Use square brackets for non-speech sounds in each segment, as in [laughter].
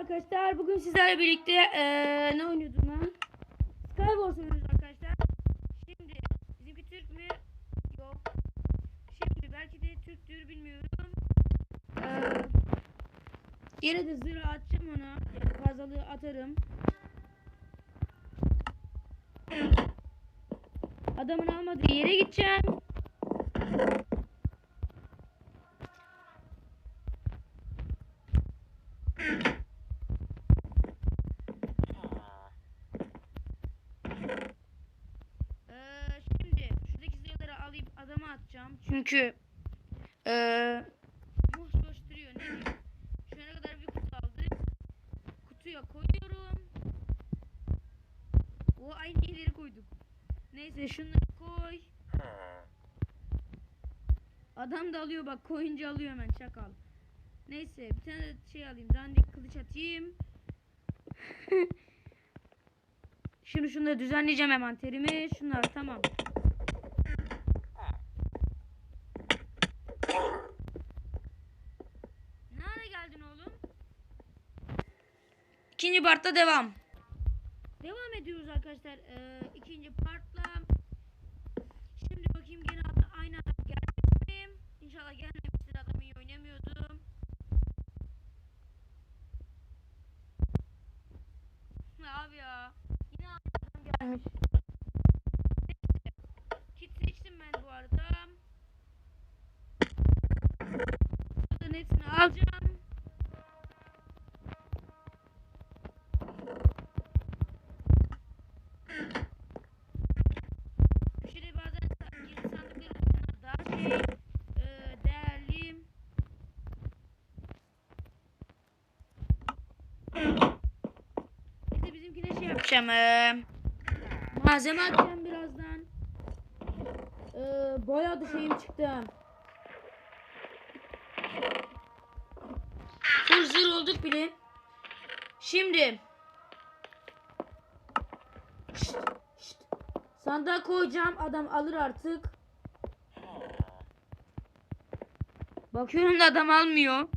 arkadaşlar. Bugün sizlerle birlikte eee, ne oynuyordum lan? Skywars oynuyoruz arkadaşlar. Şimdi bizimki Türk mü? Yok. Şimdi belki de Türktür bilmiyorum. Eee yine de zırh atacağım ona. Yani fazlalığı atarım. Adamın almadığı yere gideceğim. Ee, şimdi şuradaki sayıları atacağım. Çünkü ee, boş boş duruyor ne. Şu ana kadar bir kutu aldık. Kutuya koyuyorum. O aynı yerleri koyduk. Neyse şunları koy. Adam da alıyor bak koyunca alıyor hemen çakal. Neyse bir tane de şey alayım dandik kılıç atayım. [laughs] Şimdi şunları düzenleyeceğim hemen terimi. Şunlar tamam. İkinci partta devam. Devam ediyoruz arkadaşlar. Ee, ikinci partla. Şimdi bakayım gene aynı adam gelmiş mi? İnşallah gelmemiştir adam iyi oynamıyordum. Abi ya. Yine adam gelmiş. Kit seçtim ben bu arada. Bunların hepsini alacağım. E, malzeme atacağım birazdan. E, bayağı da şeyim çıktı. Zırh olduk bile. Şimdi. Şşt, şşt. Sandığa koyacağım. Adam alır artık. Bakıyorum da adam almıyor.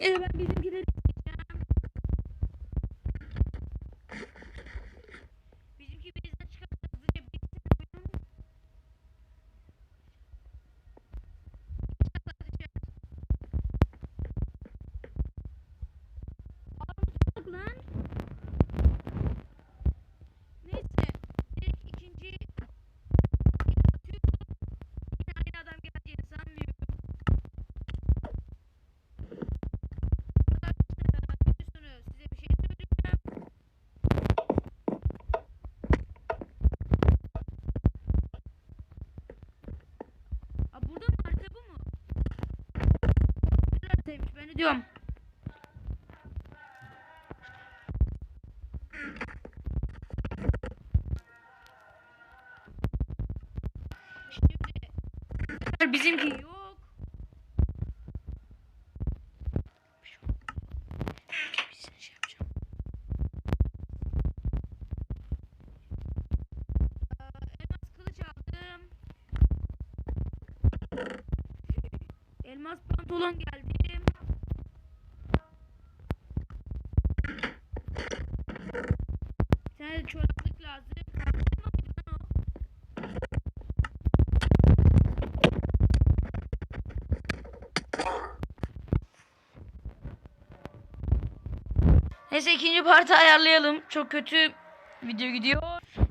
Yani ben bizimkileri buradaymış ben diyorum. Şimdi bizimki yok. Elmas pantolon geldi. Neyse ikinci partı ayarlayalım. Çok kötü video gidiyor.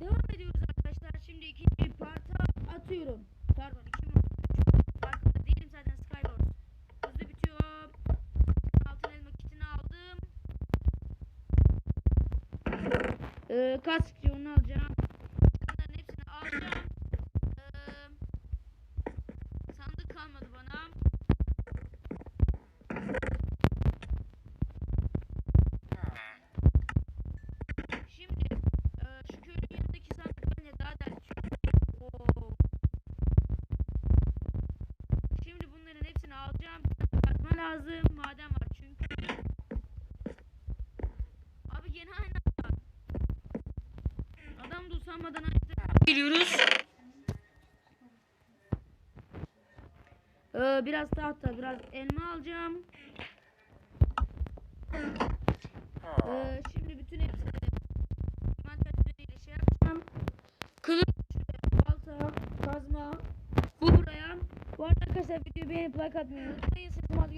Devam ediyoruz arkadaşlar. Şimdi ikinci parta atıyorum. Pardon iki mi? Partta değilim zaten Skywars. Hızlı bitiyor. Altın elma kitini aldım. Ee, Aynı Geliyoruz. Ee, biraz tahta, biraz elma alacağım. Ee, şimdi bütün hepsini mantar şey yapacağım. Kılıç, balta, kazma. Bu buraya. Bu arada arkadaşlar videoyu beğenip like atmayı unutmayın. Sesim az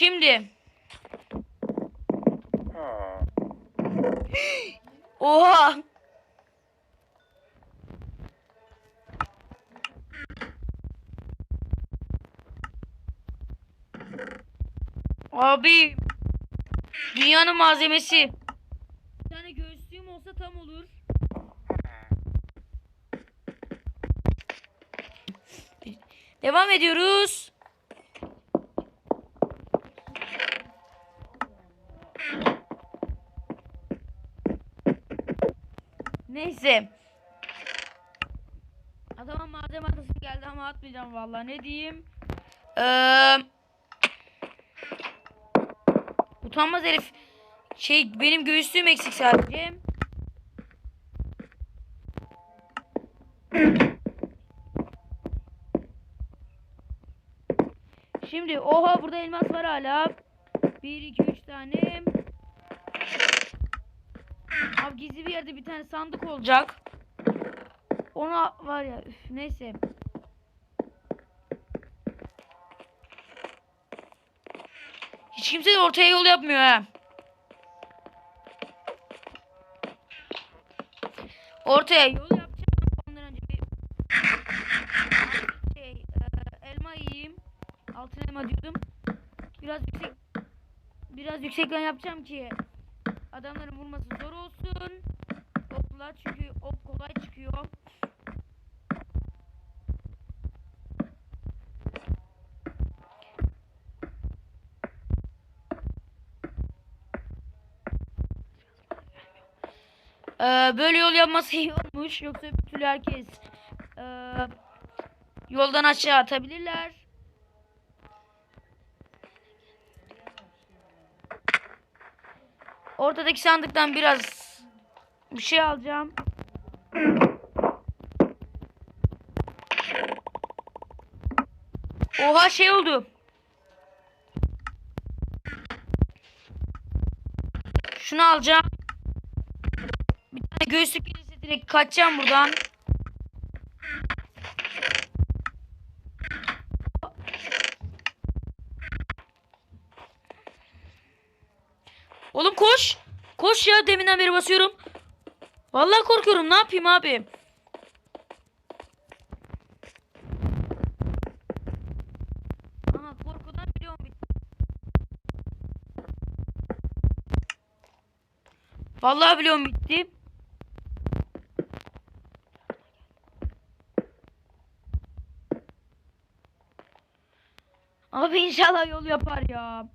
şimdi. Oha. Abi. Dünyanın malzemesi. Bir tane göğüslüğüm olsa tam olur. Devam ediyoruz. Neyse. Adama malzeme atası geldi ama atmayacağım vallahi ne diyeyim. Ee, utanmaz herif. Şey benim göğüslüğüm eksik sadece. Şimdi oha burada elmas var hala. 1 2 3 tane. Abi gizli bir yerde bir tane sandık olacak. Ona var ya üf, neyse. Hiç kimse de ortaya yol yapmıyor ha. Ortaya yol yapacağım. Ondan önce bir şey, e, elma yiyeyim. Altın elma diyordum. Biraz yüksek biraz yüksekten yapacağım ki adamların vurması zor olsun. Oklar çünkü ok kolay çıkıyor. Ee, böyle yol yapması iyi olmuş. Yoksa türlü herkes e, yoldan aşağı atabilirler. Ortadaki sandıktan biraz bir şey alacağım. Oha şey oldu. Şunu alacağım. Bir tane göğüslük gelirse direkt kaçacağım buradan. Koş ya deminden beri basıyorum. Vallahi korkuyorum. Ne yapayım abi? Korkudan biliyorum. Vallahi biliyorum bitti. Abi inşallah yol yapar ya.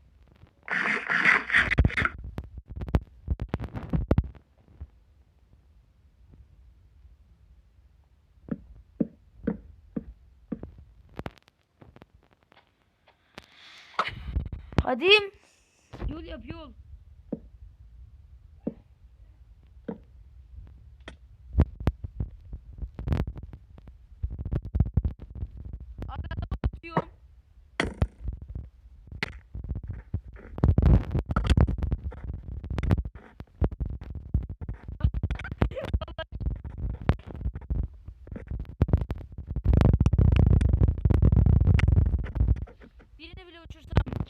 Hadi. Yol yap yol.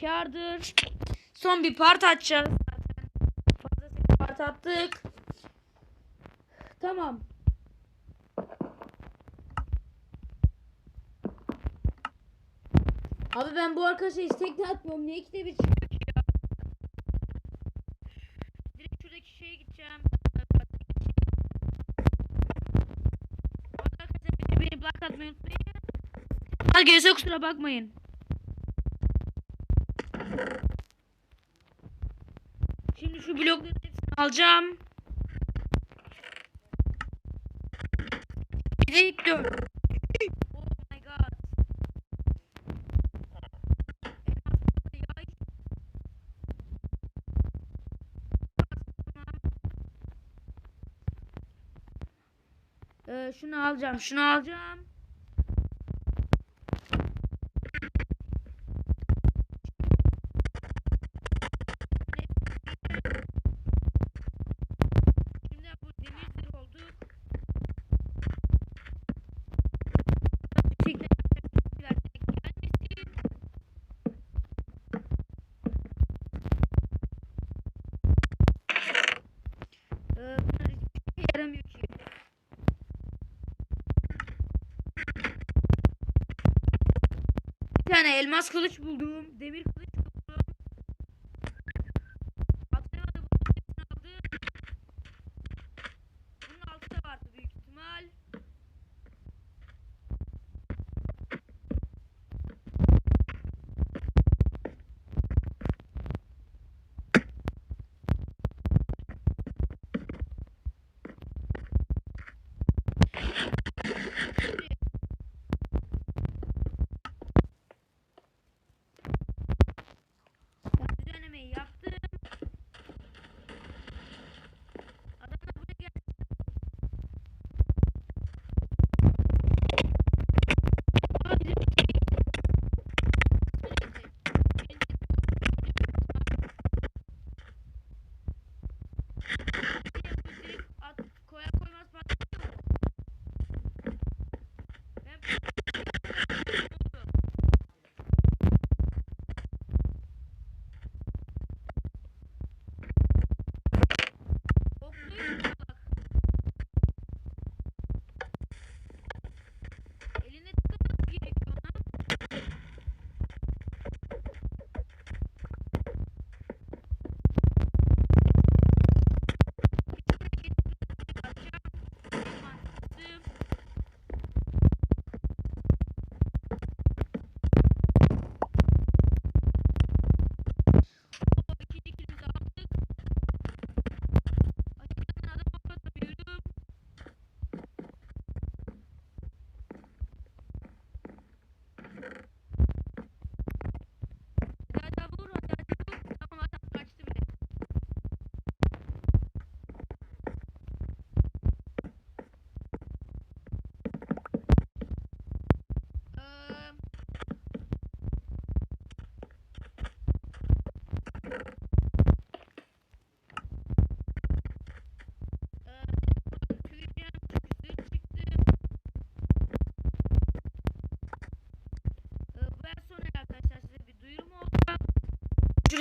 Kârdır. Son bir part atacağız zaten. Fazlasıyla part attık. Tamam. Abi ben bu arkadaşa istek de atmıyorum. Niye ikide bir çıkıyor ki ya? Direkt şuradaki şeye gideceğim. Arkadaşlar beni block atmayı unutmayın. Görse kusura bakmayın. Blokların hepsini alacağım. Bir de ilk dört. Oh my god. Ee, şunu alacağım, şunu alacağım. Elmas kılıç buldum. Demir kılıç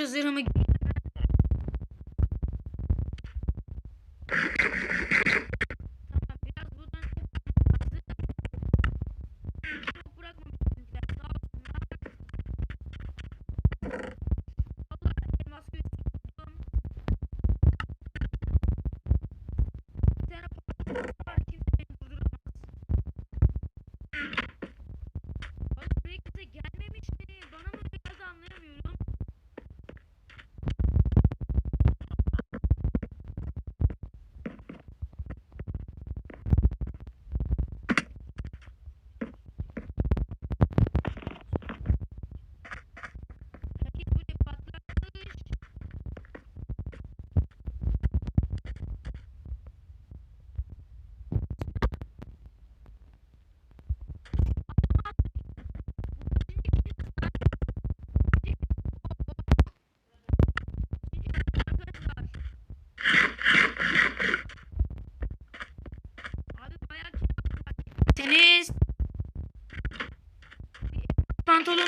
fazer uma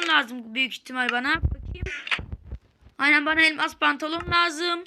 lazım büyük ihtimal bana. Bakayım. Aynen bana elmas pantolon lazım.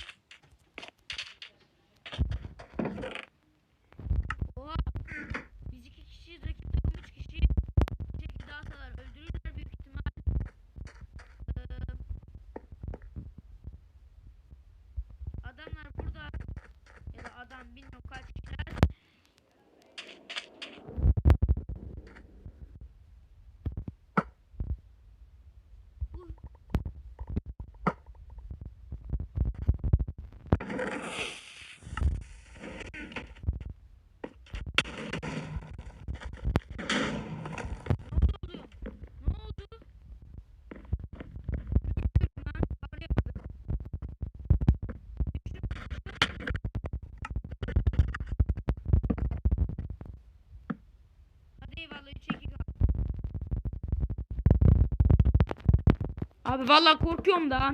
Abi vallahi korkuyorum da.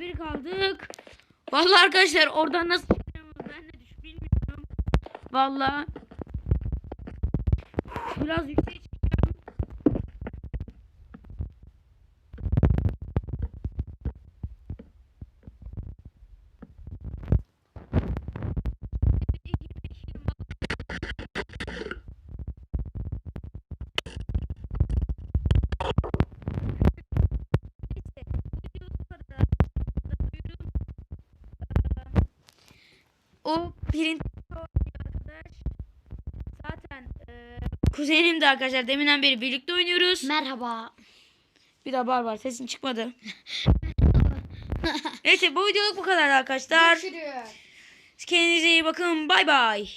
Bir kaldık. Vallahi arkadaşlar oradan nasıl çıkacağımı ben de düş bilmiyorum. Vallahi biraz yükseğe O print arkadaş. Zaten e, kuzenim de arkadaşlar deminden beri birlikte oynuyoruz. Merhaba. Bir daha bar var sesin çıkmadı. [laughs] Neyse bu videoluk bu kadar arkadaşlar. Görüşürüz. Kendinize iyi bakın. Bay bay.